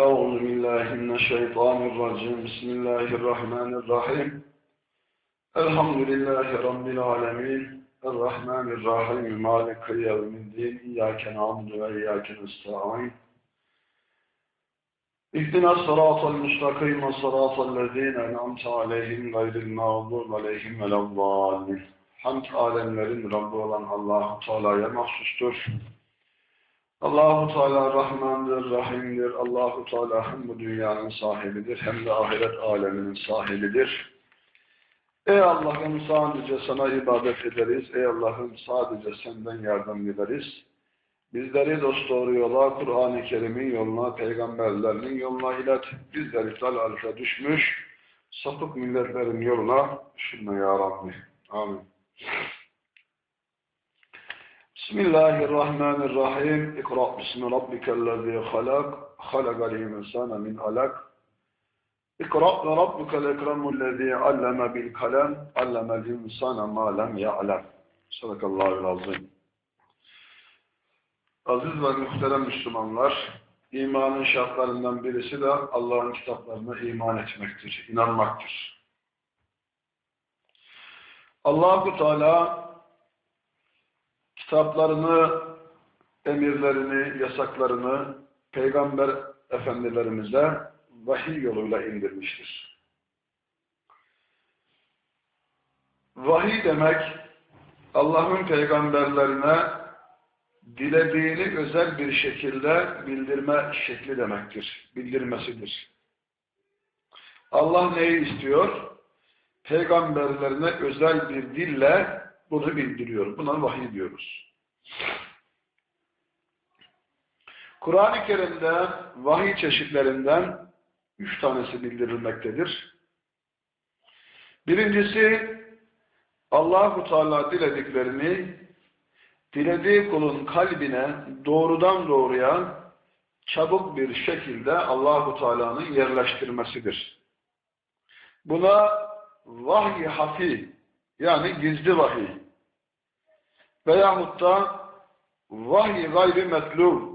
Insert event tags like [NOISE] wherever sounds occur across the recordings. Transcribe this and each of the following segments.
أعوذ بالله من الشيطان الرجيم بسم الله الرحمن الرحيم الحمد لله رب العالمين الرحمن الرحيم مالك يوم الدين إياك نعبد وإياك نستعين اهدنا الصراط المستقيم صراط الذين أنعمت عليهم غير المغضوب عليهم ولا الضالين Hamd alemlerin Rabbi olan Allah-u Teala'ya mahsustur. Allahu Teala Rahmandır, Rahim'dir. Allahu Teala hem bu dünyanın sahibidir hem de ahiret aleminin sahibidir. Ey Allah'ım sadece sana ibadet ederiz. Ey Allah'ım sadece senden yardım dileriz. Bizleri dost doğru yola, Kur'an-ı Kerim'in yoluna, peygamberlerinin yoluna ilet. Bizleri dalalete düşmüş, sapık milletlerin yoluna düşünme ya Rabbi. Amin. Bismillahirrahmanirrahim. İkra bismi rabbikellezi halak. Halakal insane min alak. İkra ve rabbukel ekremullezi alleme bil kalem. Allemel insane ma lem ya'lem. Sadakallahu azim. Aziz ve muhterem Müslümanlar, imanın şartlarından birisi de Allah'ın kitaplarına iman etmektir, inanmaktır. Allah-u Teala kitaplarını, emirlerini, yasaklarını peygamber efendilerimize vahiy yoluyla indirmiştir. Vahiy demek Allah'ın peygamberlerine dilediğini özel bir şekilde bildirme şekli demektir. Bildirmesidir. Allah neyi istiyor? Peygamberlerine özel bir dille bunu bildiriyor. Buna vahiy diyoruz. Kur'an-ı Kerim'de vahiy çeşitlerinden üç tanesi bildirilmektedir. Birincisi Allahu Teala dilediklerini dilediği kulun kalbine doğrudan doğruya çabuk bir şekilde Allahu Teala'nın yerleştirmesidir. Buna vahiy hafi yani gizli vahiy veyahut da vahiy gayri metlub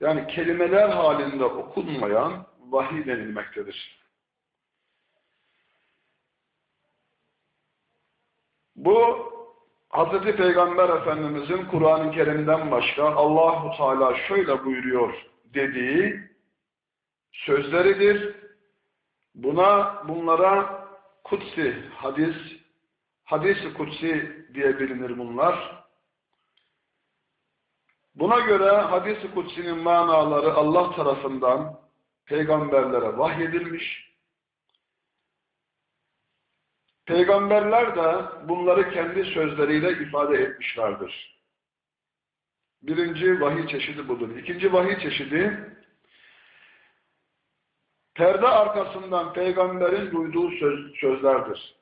yani kelimeler halinde okunmayan vahiy denilmektedir. Bu Hz. Peygamber Efendimizin Kur'an-ı Kerim'den başka Allahu Teala şöyle buyuruyor dediği sözleridir. Buna bunlara kutsi hadis, hadis-i kutsi diye bilinir bunlar. Buna göre hadis-i kutsinin manaları Allah tarafından peygamberlere vahyedilmiş. Peygamberler de bunları kendi sözleriyle ifade etmişlerdir. Birinci vahiy çeşidi budur. İkinci vahiy çeşidi perde arkasından peygamberin duyduğu söz, sözlerdir.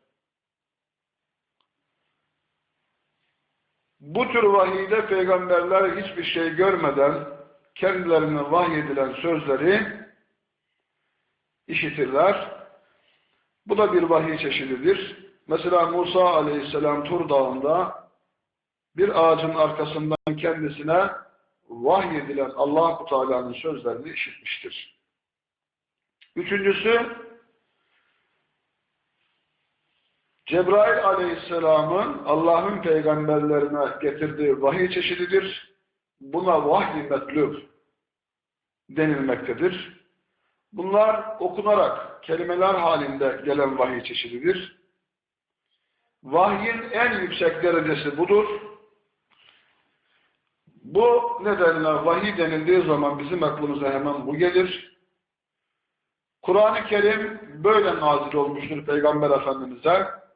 Bu tür vahiyde peygamberler hiçbir şey görmeden kendilerine vahyedilen sözleri işitirler. Bu da bir vahiy çeşididir. Mesela Musa aleyhisselam Tur Dağı'nda bir ağacın arkasından kendisine vahyedilen Allah-u Teala'nın sözlerini işitmiştir. Üçüncüsü Cebrail aleyhisselamın Allah'ın peygamberlerine getirdiği vahiy çeşididir. Buna vahiy metlub denilmektedir. Bunlar okunarak kelimeler halinde gelen vahiy çeşididir. Vahyin en yüksek derecesi budur. Bu nedenle vahiy denildiği zaman bizim aklımıza hemen bu gelir. Kur'an-ı Kerim böyle nazil olmuştur Peygamber Efendimiz'e.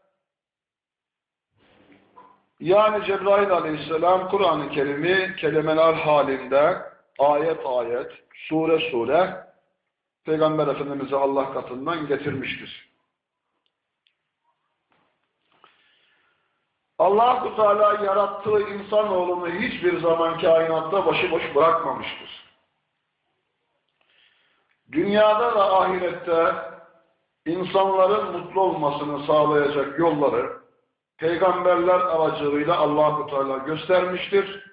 Yani Cebrail aleyhisselam Kur'an-ı Kerim'i kelimeler halinde ayet ayet, sure sure Peygamber Efendimiz'e Allah katından getirmiştir. Allah-u Teala yarattığı insanoğlunu hiçbir zaman kainatta başıboş bırakmamıştır. Dünyada da ahirette insanların mutlu olmasını sağlayacak yolları peygamberler aracılığıyla Allah-u Teala göstermiştir.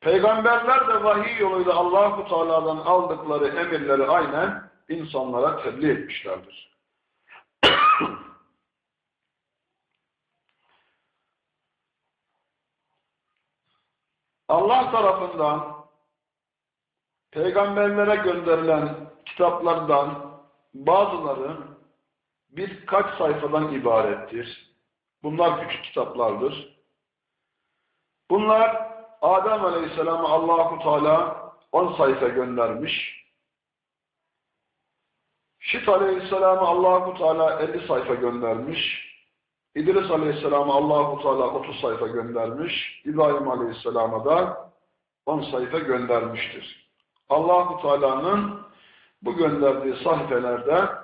Peygamberler de vahiy yoluyla Allahu Teala'dan aldıkları emirleri aynen insanlara tebliğ etmişlerdir. Allah tarafından peygamberlere gönderilen kitaplardan bazıları birkaç sayfadan ibarettir. Bunlar küçük kitaplardır. Bunlar Adem Aleyhisselam'a Allahu Teala 10 sayfa göndermiş. Şit Aleyhisselam'a Allahu Teala 50 sayfa göndermiş. İdris Aleyhisselam'a Allahu Teala 30 sayfa göndermiş. İbrahim Aleyhisselam'a da 10 sayfa göndermiştir. Allahu Teala'nın bu gönderdiği sayfelerde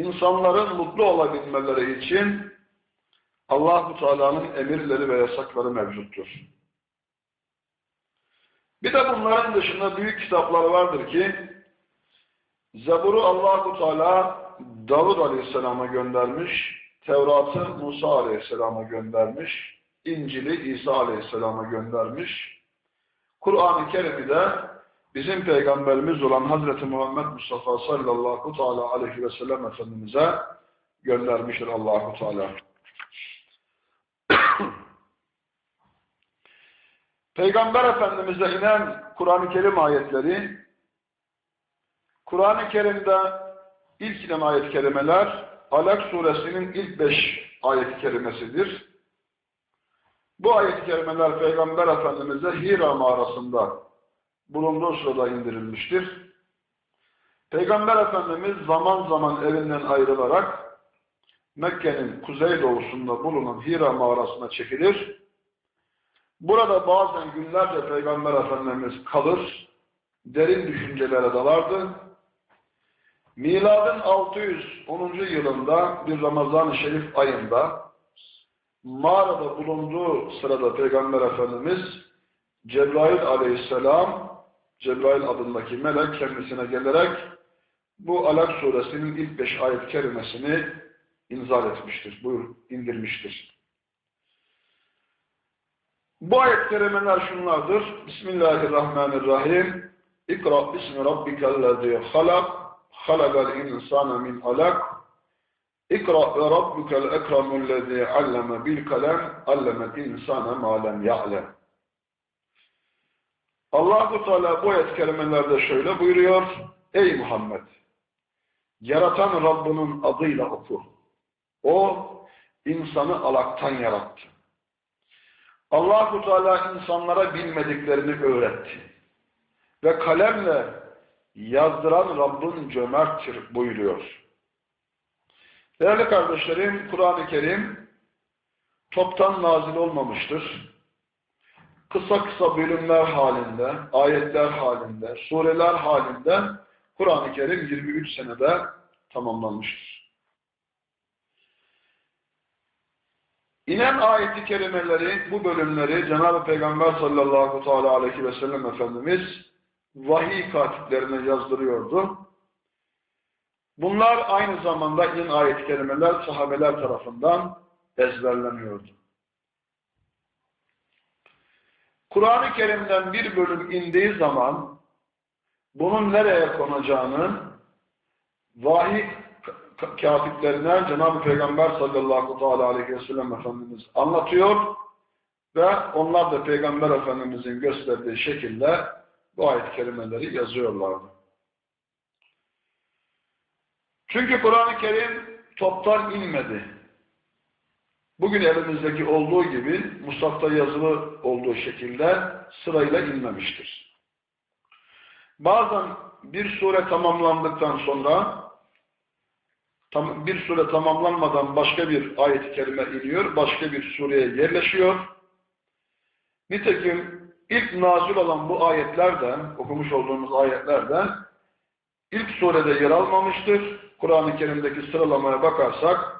insanların mutlu olabilmeleri için Allahu Teala'nın emirleri ve yasakları mevcuttur. Bir de bunların dışında büyük kitaplar vardır ki Zebur'u Allahu Teala Davud Aleyhisselam'a göndermiş, Tevrat'ı Musa Aleyhisselam'a göndermiş, İncil'i İsa Aleyhisselam'a göndermiş. Kur'an-ı Kerim'i de bizim peygamberimiz olan Hazreti Muhammed Mustafa sallallahu teala aleyhi ve sellem Efendimiz'e göndermiştir Allahu Teala. [COUGHS] Peygamber Efendimiz'e inen Kur'an-ı Kerim ayetleri Kur'an-ı Kerim'de ilk inen ayet-i kerimeler Alak suresinin ilk beş ayet-i kerimesidir. Bu ayet-i kerimeler Peygamber Efendimiz'e Hira mağarasında bulunduğu sırada indirilmiştir. Peygamber Efendimiz zaman zaman evinden ayrılarak Mekke'nin kuzeydoğusunda bulunan Hira mağarasına çekilir. Burada bazen günlerce Peygamber Efendimiz kalır, derin düşüncelere dalardı. Miladın 610. yılında bir Ramazan-ı Şerif ayında mağarada bulunduğu sırada Peygamber Efendimiz Cebrail aleyhisselam Cebrail adındaki melek kendisine gelerek bu Alak suresinin ilk beş ayet kerimesini inzal etmiştir, buyur, indirmiştir. Bu ayet kerimeler şunlardır. Bismillahirrahmanirrahim. İkra bismi rabbikellezi halak, halakal insana min alak. İkra ve rabbukel ekramüllezi alleme bil kalem, allemel insana ma lem ya'lem. Allah-u Teala bu ayet kelimelerde şöyle buyuruyor. Ey Muhammed! Yaratan Rabbinin adıyla oku. O, insanı alaktan yarattı. Allah-u Teala insanlara bilmediklerini öğretti. Ve kalemle yazdıran Rabbin cömerttir buyuruyor. Değerli kardeşlerim, Kur'an-ı Kerim toptan nazil olmamıştır. Kısa kısa bölümler halinde, ayetler halinde, sureler halinde Kur'an-ı Kerim 23 senede tamamlanmıştır. İnen ayeti kerimeleri, bu bölümleri Cenab-ı Peygamber sallallahu aleyhi ve sellem Efendimiz vahiy katiplerine yazdırıyordu. Bunlar aynı zamanda inen ayet-i kerimeler sahabeler tarafından ezberleniyordu. Kur'an-ı Kerim'den bir bölüm indiği zaman bunun nereye konacağını vahiy katiplerine Cenab-ı Peygamber sallallahu aleyhi ve sellem Efendimiz anlatıyor ve onlar da Peygamber Efendimizin gösterdiği şekilde bu ayet-i kerimeleri yazıyorlardı. Çünkü Kur'an-ı Kerim toptan inmedi. Bugün elimizdeki olduğu gibi Musaf'ta yazılı olduğu şekilde sırayla inmemiştir. Bazen bir sure tamamlandıktan sonra tam, bir sure tamamlanmadan başka bir ayet-i kerime iniyor, başka bir sureye yerleşiyor. Nitekim ilk nazil olan bu ayetlerden, okumuş olduğumuz ayetlerden ilk surede yer almamıştır. Kur'an-ı Kerim'deki sıralamaya bakarsak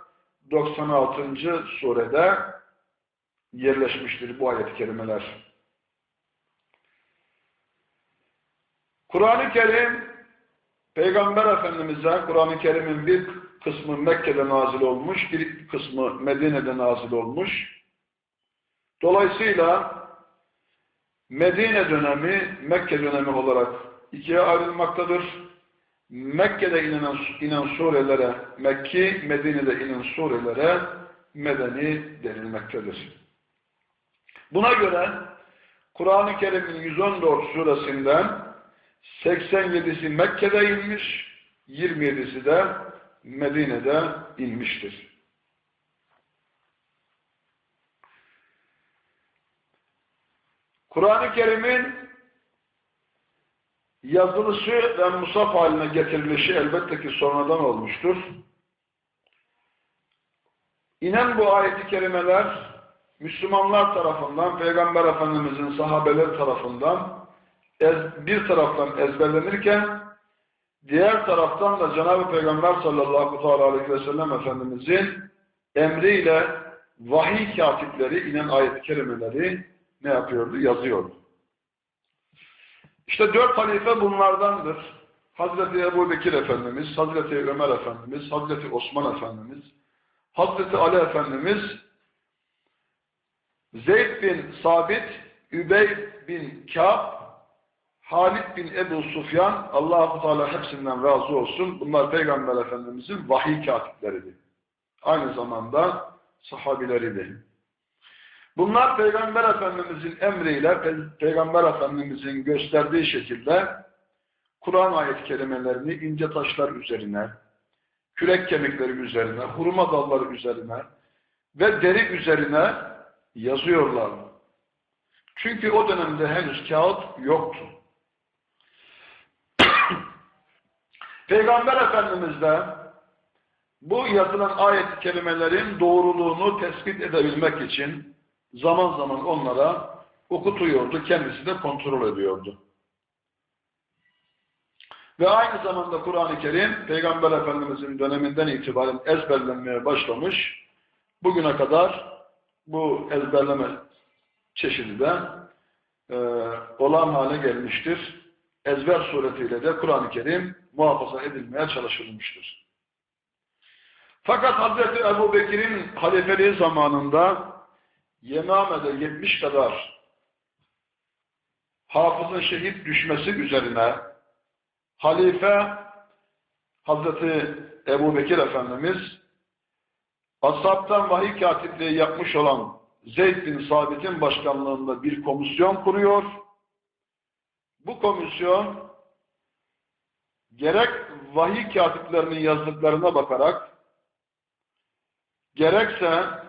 96. surede yerleşmiştir bu ayet-i kerimeler. Kur'an-ı Kerim Peygamber Efendimiz'e Kur'an-ı Kerim'in bir kısmı Mekke'de nazil olmuş, bir kısmı Medine'de nazil olmuş. Dolayısıyla Medine dönemi, Mekke dönemi olarak ikiye ayrılmaktadır. Mekke'de inen, inen surelere Mekki, Medine'de inen surelere Medeni denilmektedir. Buna göre Kur'an-ı Kerim'in 114 suresinden 87'si Mekke'de inmiş, 27'si de Medine'de inmiştir. Kur'an-ı Kerim'in yazılışı ve musaf haline getirilişi elbette ki sonradan olmuştur. İnen bu ayet-i kerimeler Müslümanlar tarafından, Peygamber Efendimizin sahabeler tarafından bir taraftan ezberlenirken diğer taraftan da Cenab-ı Peygamber sallallahu aleyhi ve sellem Efendimizin emriyle vahiy katipleri inen ayet-i kerimeleri ne yapıyordu? Yazıyordu. İşte dört halife bunlardandır. Hazreti Ebu Bekir Efendimiz, Hazreti Ömer Efendimiz, Hazreti Osman Efendimiz, Hazreti Ali Efendimiz, Zeyd bin Sabit, Übey bin Kâb, Halid bin Ebu Sufyan, Allah-u Teala hepsinden razı olsun. Bunlar Peygamber Efendimizin vahiy katipleridir. Aynı zamanda sahabileridir. Bunlar Peygamber Efendimizin emriyle, Pe Peygamber Efendimizin gösterdiği şekilde Kur'an ayet kelimelerini ince taşlar üzerine, kürek kemikleri üzerine, hurma dalları üzerine ve deri üzerine yazıyorlar. Çünkü o dönemde henüz kağıt yoktu. [COUGHS] Peygamber Efendimiz de bu yazılan ayet kelimelerin doğruluğunu tespit edebilmek için zaman zaman onlara okutuyordu, kendisi de kontrol ediyordu. Ve aynı zamanda Kur'an-ı Kerim Peygamber Efendimizin döneminden itibaren ezberlenmeye başlamış. Bugüne kadar bu ezberleme çeşidi de e, olan hale gelmiştir. Ezber suretiyle de Kur'an-ı Kerim muhafaza edilmeye çalışılmıştır. Fakat Hazreti Ebu Bekir'in halifeliği zamanında Yemame'de 70 kadar hafızın şehit düşmesi üzerine halife Hazreti Ebu Bekir Efendimiz Ashabtan vahiy katipliği yapmış olan Zeyd bin Sabit'in başkanlığında bir komisyon kuruyor. Bu komisyon gerek vahiy katiplerinin yazdıklarına bakarak gerekse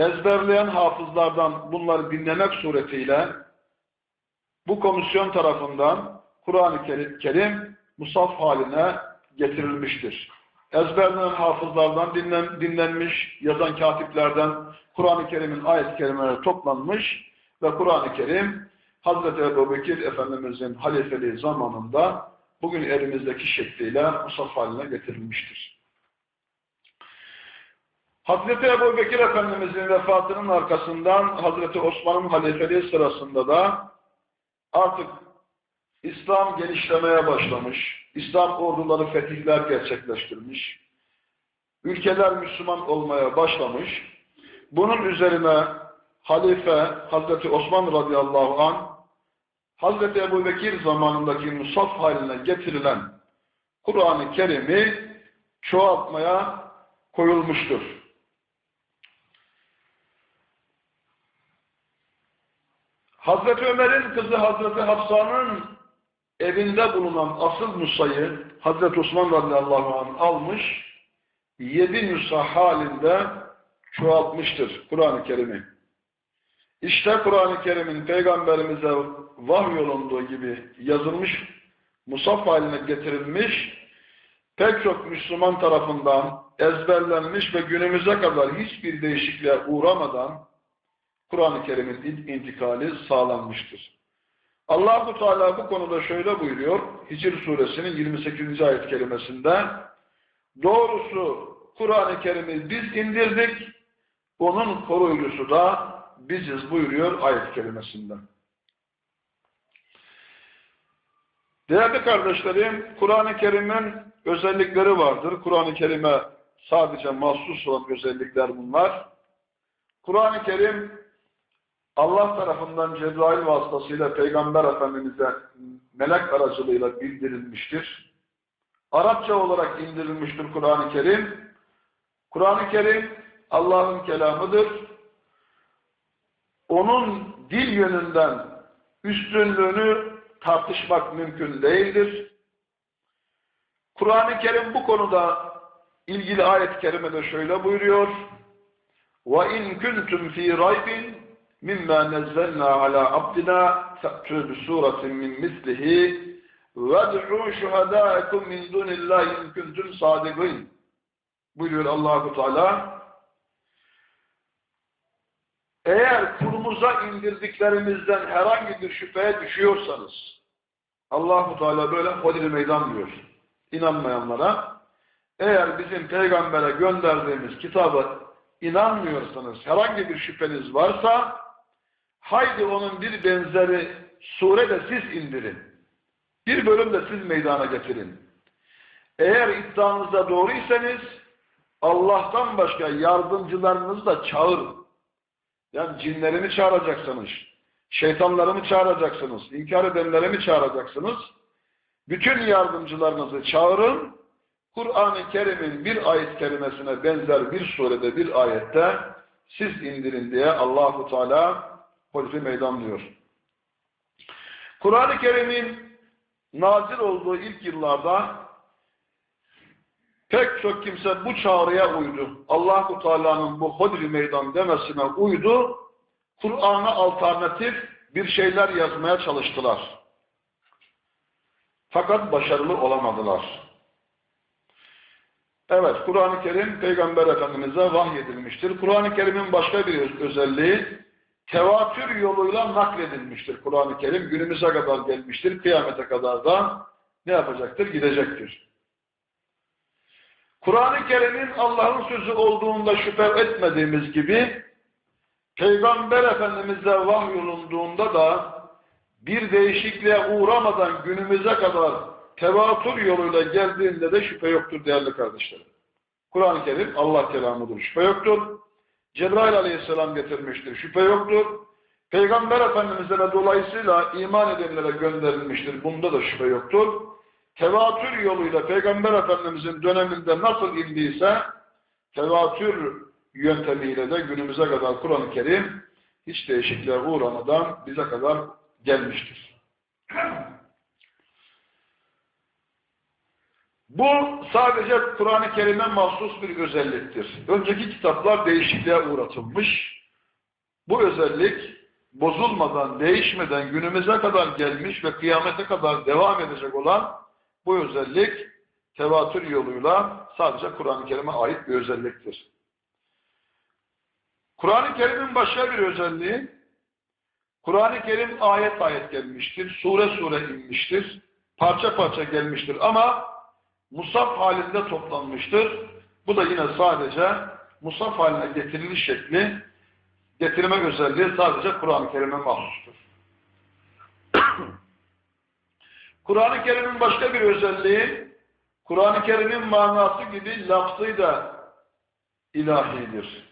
ezberleyen hafızlardan bunları dinlemek suretiyle bu komisyon tarafından Kur'an-ı Kerim musaf haline getirilmiştir. Ezberlenen hafızlardan dinlen, dinlenmiş, yazan katiplerden Kur'an-ı Kerim'in ayet-i kerimeleri toplanmış ve Kur'an-ı Kerim Hazreti Ebu Bekir Efendimizin halifeliği zamanında bugün elimizdeki şekliyle musaf haline getirilmiştir. Hazreti Ebu Bekir Efendimizin vefatının arkasından Hazreti Osman'ın halifeliği sırasında da artık İslam genişlemeye başlamış, İslam orduları fetihler gerçekleştirmiş, ülkeler Müslüman olmaya başlamış. Bunun üzerine halife Hazreti Osman radıyallahu an Hazreti Ebu Bekir zamanındaki musaf haline getirilen Kur'an-ı Kerim'i çoğaltmaya koyulmuştur. Hazreti Ömer'in kızı Hazreti Hafsa'nın evinde bulunan asıl nusayı Hazreti Osman radıyallahu anh almış, yedi nusa halinde çoğaltmıştır Kur'an-ı Kerim'i. İşte Kur'an-ı Kerim'in Peygamberimize vahyolunduğu gibi yazılmış, musaf haline getirilmiş, pek çok Müslüman tarafından ezberlenmiş ve günümüze kadar hiçbir değişikliğe uğramadan Kur'an-ı Kerim'in intikali sağlanmıştır. Allah-u Teala bu konuda şöyle buyuruyor, Hicr suresinin 28. ayet kelimesinde, doğrusu Kur'an-ı Kerim'i biz indirdik, onun koruyucusu da biziz buyuruyor ayet kelimesinde. Değerli kardeşlerim, Kur'an-ı Kerim'in özellikleri vardır. Kur'an-ı Kerim'e sadece mahsus olan özellikler bunlar. Kur'an-ı Kerim Allah tarafından Cebrail vasıtasıyla Peygamber Efendimiz'e melek aracılığıyla bildirilmiştir. Arapça olarak indirilmiştir Kur'an-ı Kerim. Kur'an-ı Kerim Allah'ın kelamıdır. Onun dil yönünden üstünlüğünü tartışmak mümkün değildir. Kur'an-ı Kerim bu konuda ilgili ayet-i kerimede şöyle buyuruyor. وَاِنْ كُنْتُمْ ف۪ي رَيْبٍ mimma nezzelna ala abdina fe'tû bi suretin min mislihi ve'd'û şuhadâekum min dunillahi in kuntum sâdigîn buyuruyor Allahu Teala. Eğer kulumuza indirdiklerimizden herhangi bir şüpheye düşüyorsanız Allahu Teala böyle hodil meydan diyor. İnanmayanlara eğer bizim peygambere gönderdiğimiz kitaba inanmıyorsanız herhangi bir şüpheniz varsa haydi onun bir benzeri sure de siz indirin. Bir bölüm de siz meydana getirin. Eğer iddianızda doğruysanız Allah'tan başka yardımcılarınızı da çağırın. Yani cinleri mi çağıracaksınız? Şeytanları mı çağıracaksınız? İnkar edenleri mi çağıracaksınız? Bütün yardımcılarınızı çağırın. Kur'an-ı Kerim'in bir ayet kerimesine benzer bir surede bir ayette siz indirin diye Allahu Teala polisi meydanlıyor. Kur'an-ı Kerim'in nazil olduğu ilk yıllarda pek çok kimse bu çağrıya uydu. Allahu Teala'nın bu hodri meydan demesine uydu. Kur'an'a alternatif bir şeyler yazmaya çalıştılar. Fakat başarılı olamadılar. Evet, Kur'an-ı Kerim Peygamber Efendimiz'e vahyedilmiştir. Kur'an-ı Kerim'in başka bir özelliği tevatür yoluyla nakledilmiştir. Kur'an-ı Kerim günümüze kadar gelmiştir. Kıyamete kadar da ne yapacaktır? Gidecektir. Kur'an-ı Kerim'in Allah'ın sözü olduğunda şüphe etmediğimiz gibi Peygamber Efendimiz'e vahyolunduğunda da bir değişikliğe uğramadan günümüze kadar tevatür yoluyla geldiğinde de şüphe yoktur değerli kardeşlerim. Kur'an-ı Kerim Allah kelamıdır. Şüphe yoktur. Cebrail aleyhisselam getirmiştir. Şüphe yoktur. Peygamber Efendimiz'e ve dolayısıyla iman edenlere gönderilmiştir. Bunda da şüphe yoktur. Tevatür yoluyla Peygamber Efendimiz'in döneminde nasıl indiyse tevatür yöntemiyle de günümüze kadar Kur'an-ı Kerim hiç değişikliğe uğramadan bize kadar gelmiştir. Bu sadece Kur'an-ı Kerim'e mahsus bir özelliktir. Önceki kitaplar değişikliğe uğratılmış. Bu özellik bozulmadan, değişmeden günümüze kadar gelmiş ve kıyamete kadar devam edecek olan bu özellik tevatür yoluyla sadece Kur'an-ı Kerim'e ait bir özelliktir. Kur'an-ı Kerim'in başka bir özelliği, Kur'an-ı Kerim ayet ayet gelmiştir, sure sure inmiştir, parça parça gelmiştir ama musaf halinde toplanmıştır. Bu da yine sadece musaf haline getiriliş şekli, getirme özelliği sadece Kur'an-ı Kerim'e mahsustur. [CLEARS THROAT] Kur'an-ı Kerim'in başka bir özelliği, Kur'an-ı Kerim'in manası gibi lafzı da ilahidir.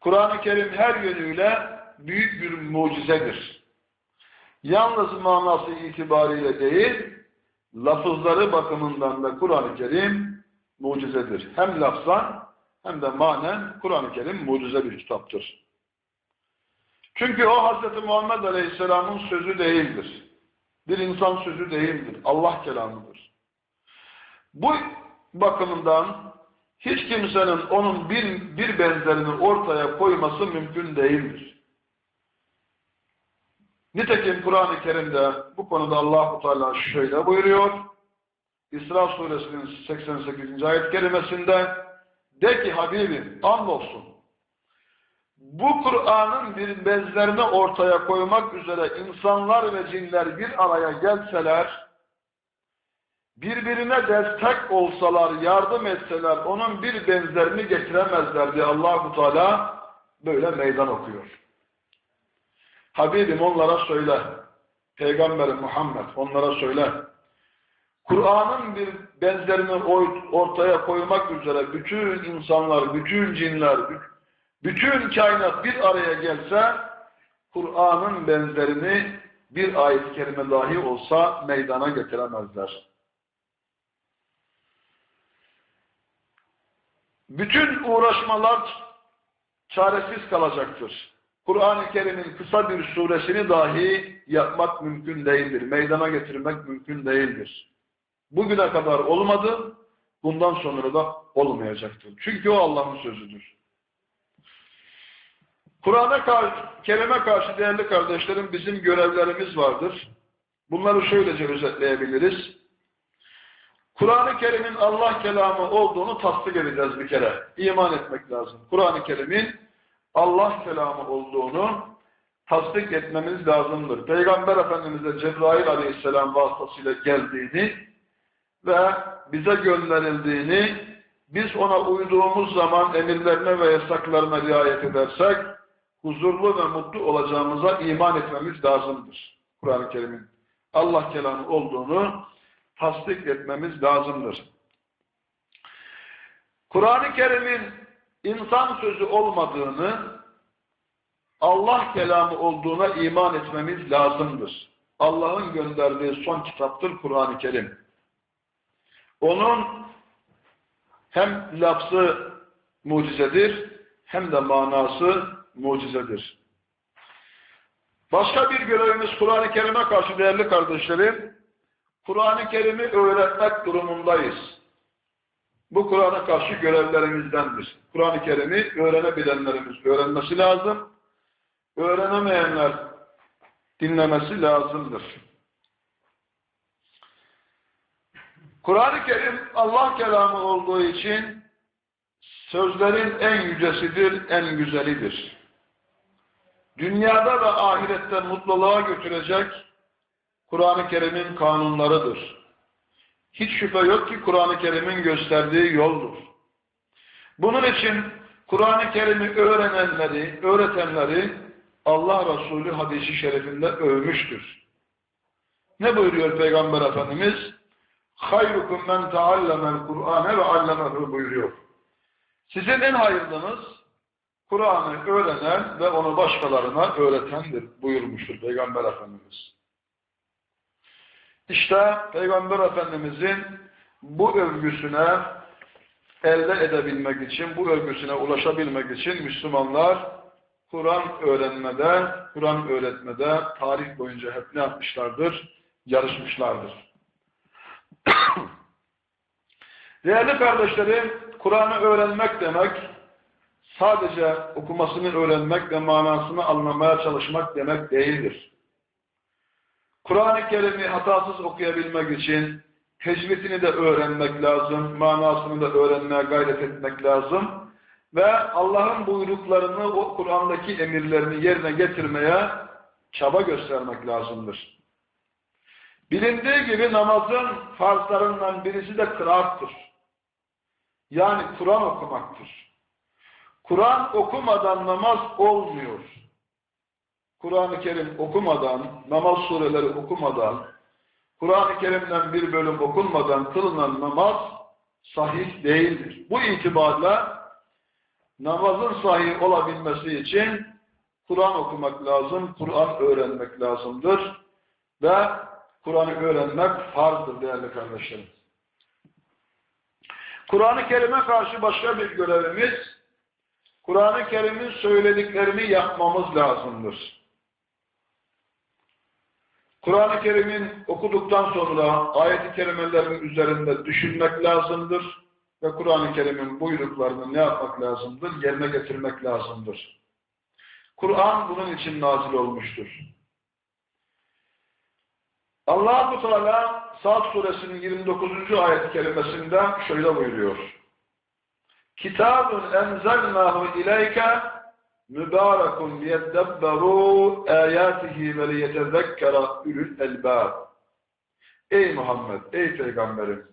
Kur'an-ı Kerim her yönüyle büyük bir mucizedir. Yalnız manası itibariyle değil, lafızları bakımından da Kur'an-ı Kerim mucizedir. Hem lafzan hem de manen Kur'an-ı Kerim mucize bir kitaptır. Çünkü o Hz. Muhammed Aleyhisselam'ın sözü değildir. Bir insan sözü değildir. Allah kelamıdır. Bu bakımından hiç kimsenin onun bir, bir benzerini ortaya koyması mümkün değildir. Nitekim Kur'an-ı Kerim'de bu konuda Allahu Teala şöyle buyuruyor. İsra suresinin 88. ayet kerimesinde de ki Habibim andolsun bu Kur'an'ın bir benzerini ortaya koymak üzere insanlar ve cinler bir araya gelseler, birbirine destek olsalar, yardım etseler, onun bir benzerini getiremezler diye Allah-u Teala böyle meydan okuyor. Habibim onlara söyle, Peygamberim Muhammed onlara söyle, Kur'an'ın bir benzerini ortaya koymak üzere bütün insanlar, bütün cinler, bütün kainat bir araya gelse Kur'an'ın benzerini bir ayet-i kerime dahi olsa meydana getiremezler. Bütün uğraşmalar çaresiz kalacaktır. Kur'an-ı Kerim'in kısa bir suresini dahi yapmak mümkün değildir. Meydana getirmek mümkün değildir. Bugüne kadar olmadı, bundan sonra da olmayacaktır. Çünkü o Allah'ın sözüdür. Kur'an'a karşı, Kerim'e karşı değerli kardeşlerim bizim görevlerimiz vardır. Bunları şöylece özetleyebiliriz. Kur'an-ı Kerim'in Allah kelamı olduğunu tasdik edeceğiz bir kere. İman etmek lazım. Kur'an-ı Kerim'in Allah kelamı olduğunu tasdik etmemiz lazımdır. Peygamber Efendimiz'e Cebrail Aleyhisselam vasıtasıyla geldiğini ve bize gönderildiğini biz ona uyduğumuz zaman emirlerine ve yasaklarına riayet edersek huzurlu ve mutlu olacağımıza iman etmemiz lazımdır. Kur'an-ı Kerim'in Allah kelamı olduğunu tasdik etmemiz lazımdır. Kur'an-ı Kerim'in insan sözü olmadığını, Allah kelamı olduğuna iman etmemiz lazımdır. Allah'ın gönderdiği son kitaptır Kur'an-ı Kerim. Onun hem lafzı mucizedir, hem de manası mucizedir. Başka bir görevimiz Kur'an-ı Kerim'e karşı değerli kardeşlerim, Kur'an-ı Kerim'i öğretmek durumundayız. Bu Kur'an'a karşı görevlerimizdendir. Kur'an-ı Kerim'i öğrenebilenlerimiz öğrenmesi lazım. Öğrenemeyenler dinlemesi lazımdır. Kur'an-ı Kerim Allah kelamı olduğu için sözlerin en yücesidir, en güzelidir. Dünyada ve ahirette mutluluğa götürecek Kur'an-ı Kerim'in kanunlarıdır. Hiç şüphe yok ki Kur'an-ı Kerim'in gösterdiği yoldur. Bunun için Kur'an-ı Kerim'i öğrenenleri, öğretenleri Allah Resulü hadisi şerifinde övmüştür. Ne buyuruyor Peygamber Efendimiz? Hayrukum men teallemel Kur'ane ve allemehu buyuruyor. Sizin en hayırlınız Kur'an'ı öğrenen ve onu başkalarına öğretendir buyurmuştur Peygamber Efendimiz. İşte Peygamber Efendimizin bu övgüsüne elde edebilmek için, bu övgüsüne ulaşabilmek için Müslümanlar Kur'an öğrenmede, Kur'an öğretmede tarih boyunca hep ne yapmışlardır? Yarışmışlardır. [CLEARS THROAT] Değerli kardeşlerim, Kur'an'ı öğrenmek demek, sadece okumasını öğrenmek ve manasını anlamaya çalışmak demek değildir. Kur'an-ı Kerim'i hatasız okuyabilmek için tecvidini de öğrenmek lazım, manasını da öğrenmeye gayret etmek lazım ve Allah'ın buyruklarını, o Kur'an'daki emirlerini yerine getirmeye çaba göstermek lazımdır. Bilindiği gibi namazın farzlarından birisi de kıraattır. Yani Kur'an okumaktır. Kur'an okumadan namaz olmuyor. Kur'an-ı Kerim okumadan, namaz sureleri okumadan, Kur'an-ı Kerim'den bir bölüm okunmadan kılınan namaz sahih değildir. Bu itibarla namazın sahih olabilmesi için Kur'an okumak lazım, Kur'an öğrenmek lazımdır ve Kur'an'ı öğrenmek farzdır değerli kardeşlerim. Kur'an-ı Kerim'e karşı başka bir görevimiz, Kur'an-ı Kerim'in söylediklerini yapmamız lazımdır. Kur'an-ı Kerim'in okuduktan sonra ayet-i kerimelerin üzerinde düşünmek lazımdır ve Kur'an-ı Kerim'in buyruklarını ne yapmak lazımdır? Yerine getirmek lazımdır. Kur'an bunun için nazil olmuştur. Allah-u Teala Saat suresinin 29. ayet-i kerimesinde şöyle buyuruyor. Kitabun enzelnahu ileyke mübarekun liyeddebberu ayatihi ve liyetezekkera ülül elbab. Ey Muhammed, ey Peygamberim!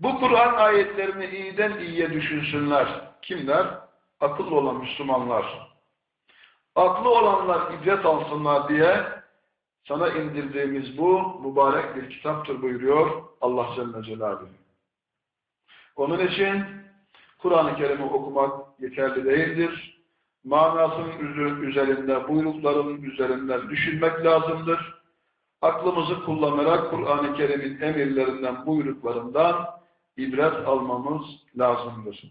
Bu Kur'an ayetlerini iyiden iyiye düşünsünler. Kimler? Akıllı olan Müslümanlar. Aklı olanlar ibret alsınlar diye sana indirdiğimiz bu mübarek bir kitaptır buyuruyor Allah Celle Celaluhu. Onun için Kur'an-ı Kerim'i okumak yeterli değildir. Manasının üzerinde, buyrukların üzerinde düşünmek lazımdır. Aklımızı kullanarak Kur'an-ı Kerim'in emirlerinden, buyruklarından ibret almamız lazımdır.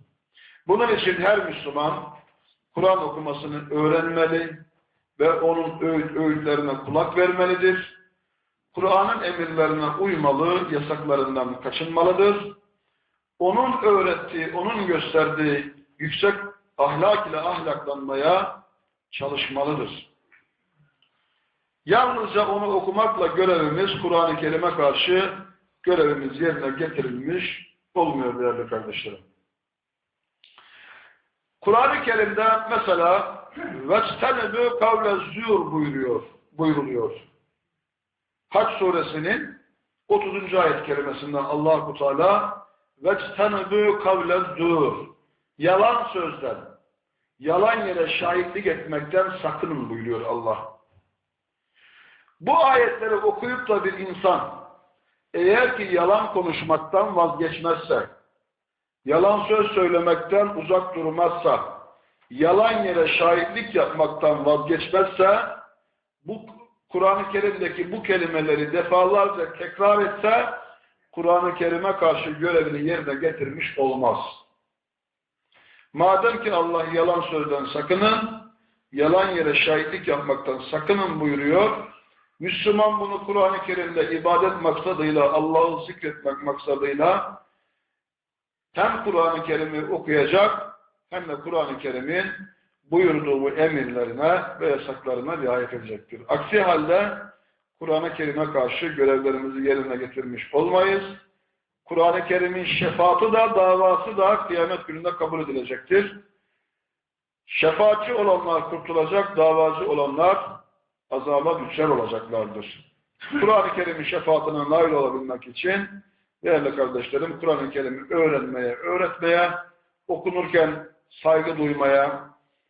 Bunun için her Müslüman Kur'an okumasını öğrenmeli ve onun öğüt, öğütlerine kulak vermelidir. Kur'an'ın emirlerine uymalı, yasaklarından kaçınmalıdır. Onun öğrettiği, onun gösterdiği yüksek ahlak ile ahlaklanmaya çalışmalıdır. Yalnızca onu okumakla görevimiz Kur'an-ı Kerim'e karşı görevimiz yerine getirilmiş olmuyor değerli kardeşlerim. Kur'an-ı Kerim'de mesela وَاسْتَنَبُوا قَوْلَ الزُّورِ buyuruyor, buyruluyor. Haç suresinin 30. ayet kerimesinden Allah-u Teala وَاسْتَنَبُوا قَوْلَ الزُّورِ Yalan sözden, yalan yere şahitlik etmekten sakının buyuruyor Allah. Bu ayetleri okuyup da bir insan eğer ki yalan konuşmaktan vazgeçmezse, yalan söz söylemekten uzak durmazsa, yalan yere şahitlik yapmaktan vazgeçmezse, bu Kur'an-ı Kerim'deki bu kelimeleri defalarca tekrar etse, Kur'an-ı Kerim'e karşı görevini yerine getirmiş olmaz. Madem ki Allah yalan sözden sakının, yalan yere şahitlik yapmaktan sakının buyuruyor, Müslüman bunu Kur'an-ı Kerim'de ibadet maksadıyla, Allah'ı zikretmek maksadıyla hem Kur'an-ı Kerim'i okuyacak hem de Kur'an-ı Kerim'in buyurduğu bu emirlerine ve yasaklarına riayet edecektir. Aksi halde Kur'an-ı Kerim'e karşı görevlerimizi yerine getirmiş olmayız. Kur'an-ı Kerim'in şefaatı da davası da kıyamet gününde kabul edilecektir. Şefaatçi olanlar kurtulacak, davacı olanlar azaba düşer olacaklardır. Kur'an-ı Kerim'in şefaatine nail olabilmek için değerli kardeşlerim Kur'an-ı Kerim'i öğrenmeye, öğretmeye, okunurken saygı duymaya,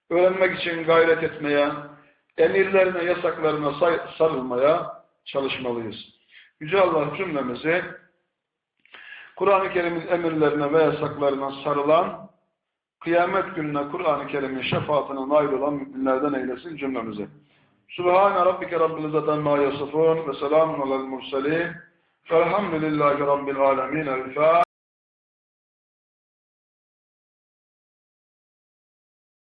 öğrenmek için gayret etmeye, emirlerine, yasaklarına sarılmaya çalışmalıyız. Yüce Allah cümlemizi Kur'an-ı Kerim'in emirlerine ve yasaklarına sarılan, kıyamet gününe Kur'an-ı Kerim'in şefaatine nail olan müminlerden eylesin cümlemizi. Subhane Rabbike Rabbil İzzet Amma Yasifun ve selamun alel murselin velhamdülillahi Rabbil Alemin. El-Fatiha.